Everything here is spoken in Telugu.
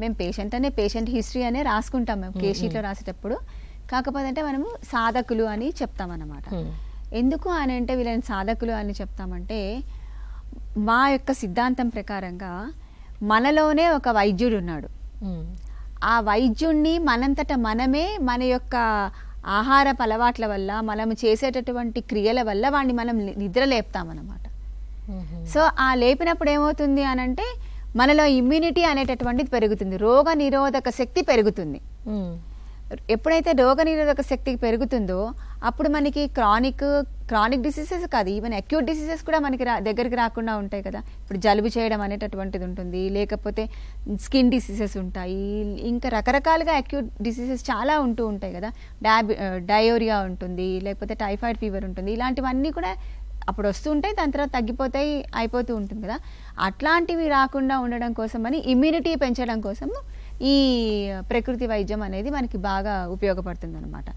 మేము పేషెంట్ అనే పేషెంట్ హిస్టరీ అనే రాసుకుంటాం మేము కేస్ షీట్లో రాసేటప్పుడు కాకపోతే అంటే మనము సాధకులు అని చెప్తామన్నమాట. ఎందుకు అని అంటే వీళ్ళని సాధకులు అని చెప్తామంటే మా యొక్క సిద్ధాంతం ప్రకారంగా మనలోనే ఒక వైద్యుడు ఉన్నాడు. ఆ వైద్యుణ్ణి మనంతట మనమే మన యొక్క ఆహారపు అలవాట్ల వల్ల మనము చేసేటటువంటి క్రియల వల్ల వాడిని మనం నిద్ర లేపుతామన్నమాట. సో ఆ లేపినప్పుడు ఏమవుతుంది అని అంటే మనలో ఇమ్యూనిటీ అనేటటువంటిది పెరుగుతుంది. రోగ నిరోధక శక్తి పెరుగుతుంది. ఉమ్. ఎప్పుడైతే రోగ నిరోధక శక్తి పెరుగుతుందో అప్పుడు మనకి క్రానిక్ క్రానిక్ డిసీజెస్ కాదు ఈవెన్ అక్యూట్ డిసీజెస్ కూడా మనకి రా దగ్గరికి రాకుండా ఉంటాయి కదా. ఇప్పుడు జలుబు చేయడం అనేటటువంటిది ఉంటుంది. లేకపోతే స్కిన్ డిసీజెస్ ఉంటాయి. ఇంకా రకరకాలుగా అక్యూట్ డిసీజెస్ చాలా ఉంటూ ఉంటాయి కదా. డయాబి డయోరియా ఉంటుంది. లేకపోతే టైఫాయిడ్ ఫీవర్ ఉంటుంది. ఇలాంటివన్నీ కూడా అప్పుడు వస్తుంటాయి దాని తర్వాత తగ్గిపోతాయి అయిపోతూ ఉంటుంది కదా. అట్లాంటివి రాకుండా ఉండడం కోసం అని ఇమ్యూనిటీ పెంచడం కోసం ఈ ప్రకృతి వైద్యం అనేది మనకి బాగా ఉపయోగపడుతుంది అనమాట